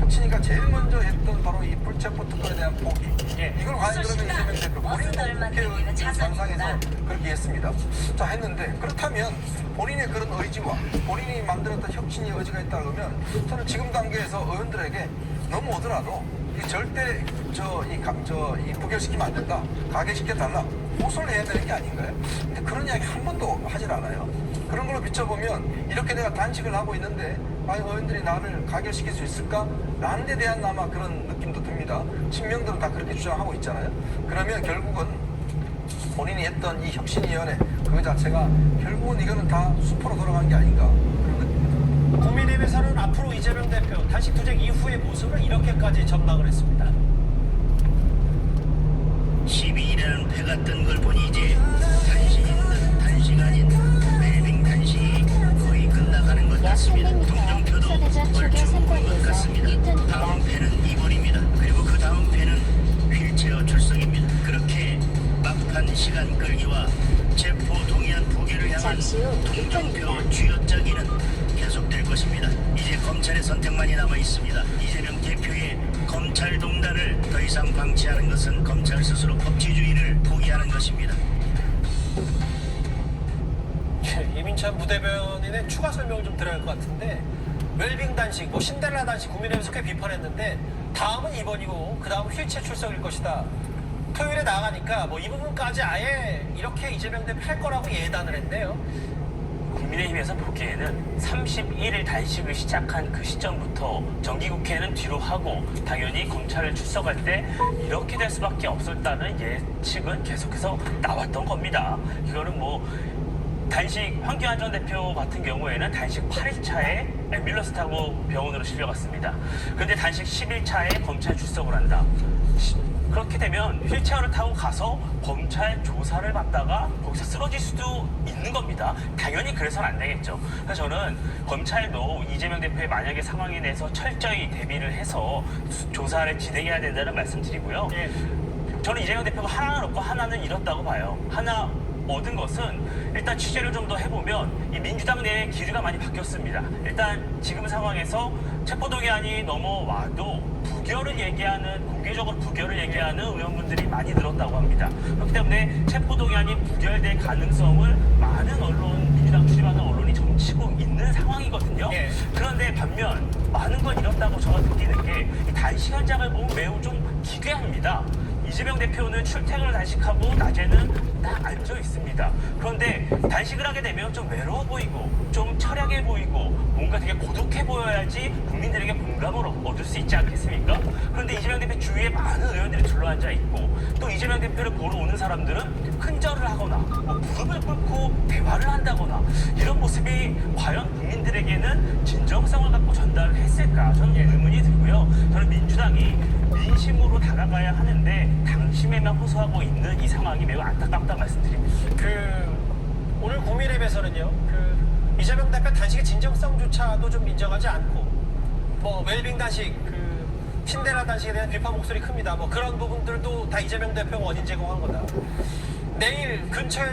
혁신이가 제일 먼저 했던 바로 이 불체포 특권에 대한 포기. 예. 이걸 과연 그러면 이재명 대표 본인도 국회의원 전상에서 그렇게 했습니다. 자 했는데 그렇다면 본인의 그런 의지와 본인이 만들었던 혁신의 의지가 있다 그러면 저는 지금 단계에서 의원들에게 넘어오더라도 이 절대 저이 저 이 부결시키면 안 된다. 가결시켜 달라. 호소를 해야 되는 게 아닌가요? 근데 그런 이야기 한 번도 하질 않아요. 그런 걸로 비춰보면 이렇게 내가 단식을 하고 있는데 과연 의원들이 나를 가결시킬 수 있을까? 라는 데 대한 아마 그런 느낌도 듭니다. 친명들은 다 그렇게 주장하고 있잖아요. 그러면 결국은 본인이 했던 이 혁신위원회 그 자체가 결국은 이거는 다 수포로 돌아간 게 아닌가 그런 느낌입니다. 국민의힘에서는 앞으로 이재명 대표 단식 투쟁 이후의 모습을 이렇게까지 전망을 했습니다. 12일에는 패가 뜬 걸 보니 이제 막판 시간 끌기와 체포 동의안 포기를 향한 동정표. 쥐어짜기는 계속될 것입니다. 이제 검찰의 선택만이 남아 있습니다. 이재명 대표의 검찰 동단을 더 이상 방치하는 것은 검찰 스스로 법치주의를 포기하는 것입니다. 예, 이민찬 부대변인의 추가 설명을 좀 드려야 할 것 같은데 웰빙 단식, 뭐 신데렐라 단식 국민의힘에서 꽤 비판했는데 다음은 2번이고 그 다음은 휠체어 출석일 것이다. 토요일에 나가니까 뭐 이 부분까지 아예 이렇게 이재명 대표 할 거라고 예단을 했네요. 국민의힘에서 보기에는 31일 단식을 시작한 그 시점부터 정기국회는 뒤로 하고 당연히 검찰을 출석할 때 이렇게 될 수밖에 없었다는 예측은 계속해서 나왔던 겁니다. 이거는 뭐 단식 황교안 전 대표 같은 경우에는 단식 8일차에 앰뷸런스 타고 병원으로 실려갔습니다. 그런데 단식 10일차에 검찰 출석을 한다. 시- 그렇게 되면 휠체어를 타고 가서 검찰 조사를 받다가 거기서 쓰러질 수도 있는 겁니다. 당연히 그래서는 안 되겠죠. 그래서 저는 검찰도 이재명 대표의 만약의 상황에 대해서 철저히 대비를 해서 수- 조사를 진행해야 된다는 말씀드리고요. 예. 저는 이재명 대표가 하나는 얻고 하나는 잃었다고 봐요. 하나 얻은 것은 일단 취재를 좀 더 해보면 이 민주당 내에 기류가 많이 바뀌었습니다. 일단 지금 상황에서 체포동의안이 넘어와도 부결을 얘기하는 공개적으로 부결을 얘기하는 의원분들이 많이 늘었다고 합니다. 그렇기 때문에 체포동의안이 부결될 가능성을 많은 언론 민주당 출입하는 언론이 점치고 있는 상황이거든요. 예. 그런데 반면 많은 걸 잃었다고 저가 느끼는 게 현장을 보면 매우 좀 기괴합니다. 이재명 대표는 출퇴근을 단식하고 낮에는 딱 앉아 있습니다. 그런데 단식을 하게 되면 좀 외로워 보이고 좀 철학해 보이고 뭔가 되게 고독해 보여야지 국민들에게 공감을 얻- 얻을 수 있지 않겠습니까? 그런데 이재명 대표 주위에 많은 의원들이 둘러앉아 있고 또 이재명 대표를 보러 오는 사람들은 큰절을 하거나 뭐 무릎을 꿇고 대화를 한다거나 이런 모습이 과연 국민들에게는 진정성을 갖고 전달을 했을까 저는 의문이 들고요. 저는 민주당이 민심으로 다가가야 하는데 당심에만 호소하고 있는 이 상황이 매우 안타깝다 말씀드립니다. 그 오늘 국민의힘에서는요. 그 이재명 대표 단식의 진정성조차도 좀 인정하지 않고 뭐 웰빙 단식, 그 신데라 단식에 대한 비판 목소리 큽니다. 뭐 그런 부분들도 다 이재명 대표가 원인 제공한 거다. 내일 근처에서